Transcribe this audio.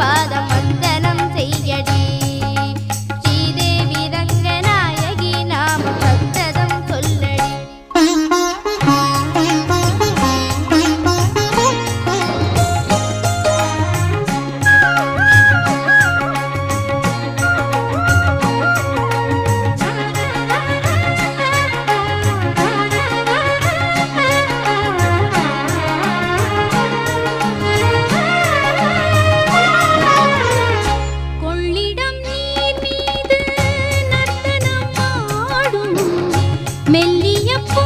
团的 மெல்லிய பூ